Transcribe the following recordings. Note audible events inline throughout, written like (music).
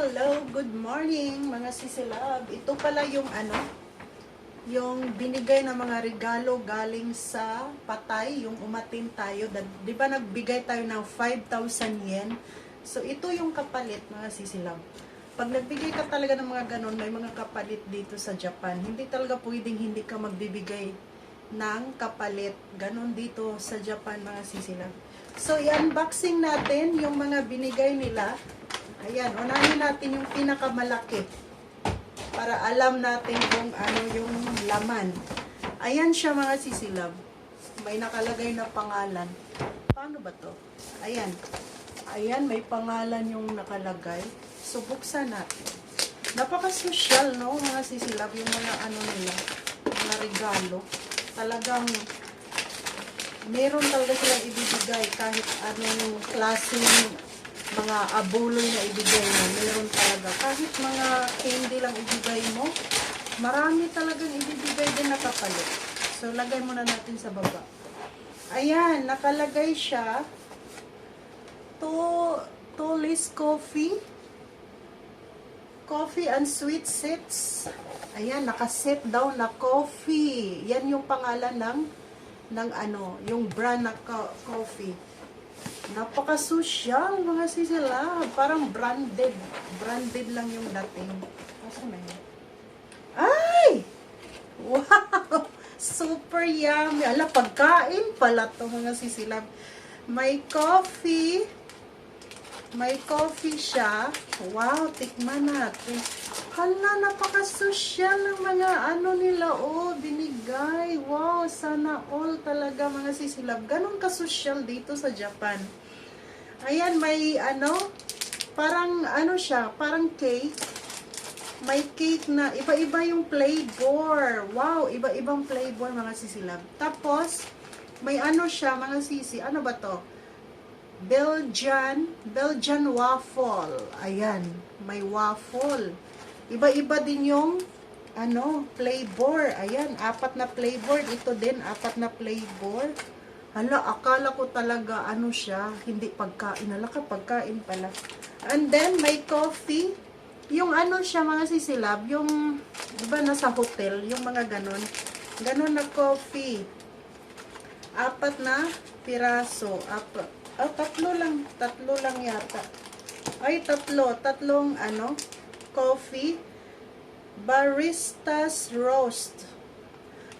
Hello, good morning mga sisilab. Ito pala yung ano, yung binigay na mga regalo galing sa patay, yung umatin tayo. Di ba nagbigay tayo ng 5,000 yen? So ito yung kapalit mga sisilab. Pag nagbigay ka talaga ng mga ganon, may mga kapalit dito sa Japan. Hindi talaga pwedeng hindi ka magbibigay ng kapalit. Ganon dito sa Japan mga sisilab. So i-unboxing natin yung mga binigay nila. Ayan, unahin natin yung pinakamalaki para alam natin kung ano yung laman. Ayan siya mga sisilab. May nakalagay na pangalan. Paano ba to? Ayan. Ayan, may pangalan yung nakalagay. So, buksan natin. Napaka-social, no? Mga sisilab, yung mga ano nila, mga regalo. Talagang meron talaga silang ibibigay kahit anong klaseng mga abuloy na ibigay mo, meron talaga. Kahit mga candy lang ibigay mo, marami talagang ibibigay din na kapalit. So, lagay muna natin sa baba. Ayan, nakalagay siya. To, Tolis Coffee. Coffee and sweet sits. Ayan, nakaset daw na coffee. Yan yung pangalan ng ng ano, yung brand na co- coffee. Napaka-social mga sisila. Parang branded. Branded lang yung dating. Asa? Ay! Wow! (laughs) Super yummy. Ala, pagkain pala to mga sisila. May coffee. May coffee siya. Wow, tikman natin. Hala, napaka-social ng mga ano nila. Oh, binigay. Wow, sana all talaga mga sisilab. Ganon ka-social dito sa Japan. Ayan, may ano, parang ano siya, parang cake. May cake na, iba-iba yung flavor. Wow, iba-ibang flavor mga sisilab. Tapos, may ano siya, mga sisi. Ano ba to? Belgian, Belgian waffle. Ayan, may waffle. Iba-iba din yung ano, flavor. Ayan, apat na flavor. Ito din, apat na flavor. Hala, akala ko talaga ano siya, hindi pagkain. Hala ka, pagkain pala. And then, may coffee. Yung ano siya, mga sisilab, yung, di ba nasa hotel, yung mga ganon. Ganon na coffee. Apat na piraso. Apat. Oh, tatlo lang. Tatlo lang yata. Ay, tatlo. Tatlong, ano, coffee. Barista's Roast.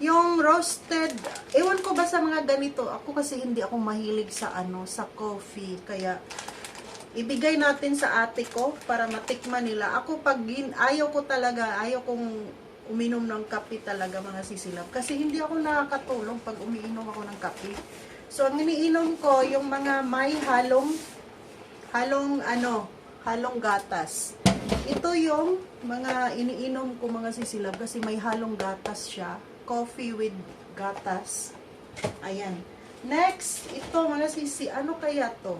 Yung roasted, ewan ko ba sa mga ganito, ako kasi hindi ako mahilig sa ano, sa coffee, kaya ibigay natin sa ate ko para matikman nila. Ako pag ayaw ko talaga, ayaw kong uminom ng kape talaga mga sisilab. Kasi hindi ako nakakatulong pag umiinom ako ng kape. So, ang iniinom ko, yung mga may halong, halong ano, halong gatas. Ito yung mga iniinom ko mga sisilab kasi may halong gatas siya. Coffee with gatas. Ayan. Next, ito mga sisi, ano kaya to?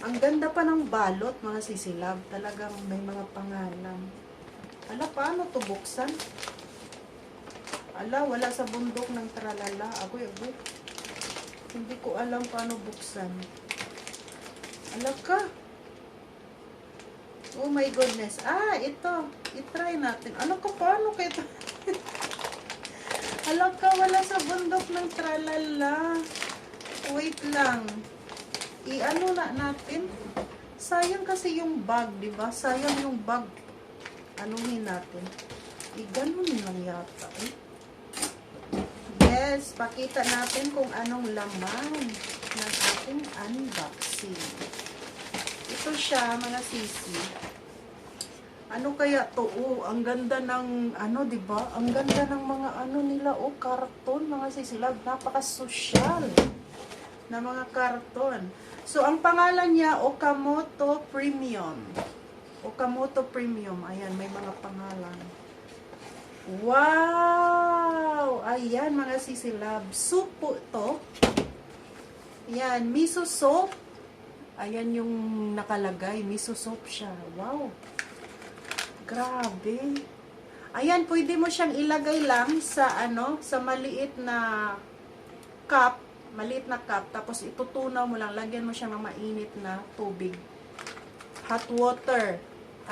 Ang ganda pa ng balot mga sisilab. Talagang may mga pangalan. Ala, paano to buksan? Ala, wala sa bundok ng tralala. Agoy, agoy. Hindi ko alam paano buksan. Ala ka. Oh my goodness. Ah, ito. I-try natin. Ano ka, paano kayo ito? (laughs) Ala ka, wala sa bundok ng tralala. Wait lang. I-ano na natin. Sayang kasi yung bag, di ba? Sayang yung bag. Anuhin natin. I-ganon lang yata. Eh. Yes, pakita natin kung anong laman ng ating unboxing. Ito siya, mga sisi. Ano kaya to? Oh, ang ganda ng ano, 'di ba? Ang ganda ng mga ano nila, oh, karton, mga sisilab, napaka-social na mga karton. So, ang pangalan niya, Okamoto Premium. Okamoto Premium. Ayan, may mga pangalan. Wow! Ayan, mga sisilab. Soup po to. Ayan, miso soup. Ayan yung nakalagay. Miso soup siya. Wow! Grabe. Ayan, pwede mo siyang ilagay lang sa ano, sa maliit na cup, maliit na cup, tapos itutunaw mo lang, lagyan mo siya ng mainit na tubig. Hot water.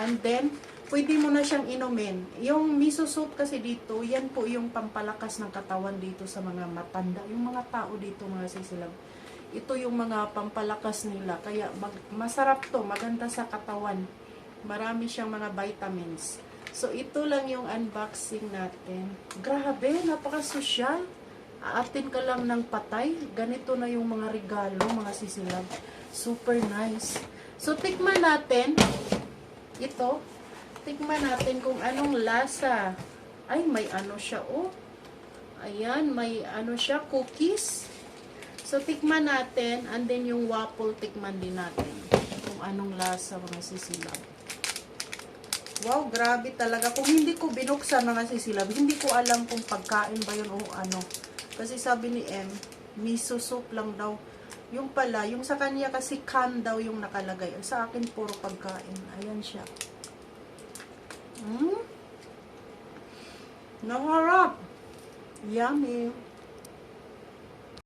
And then, pwede mo na siyang inumin. Yung miso soup kasi dito, yan po yung pampalakas ng katawan dito sa mga matanda. Yung mga tao dito, mga sisilab. Ito yung mga pampalakas nila. Kaya mag, masarap to, maganda sa katawan. Marami siyang mga vitamins. So, ito lang yung unboxing natin. Grabe, napaka-sosyal. Aatin ka lang ng patay. Ganito na yung mga regalo, mga sisilab. Super nice. So, tikman natin. Ito. Tikman natin kung anong lasa. Ay, may ano siya, oh. Ayan, may ano siya, cookies. So, tikman natin. And then, yung waffle, tikman din natin. Kung anong lasa, mga sisilab. Wow, grabe talaga. Kung hindi ko binuksan mga sisilab, hindi ko alam kung pagkain ba yun o ano. Kasi sabi ni M, miso soup lang daw. Yung pala, yung sa kanya kasi can daw yung nakalagay. Sa akin, puro pagkain. Ayan siya. Hmm? Naharap. Yummy.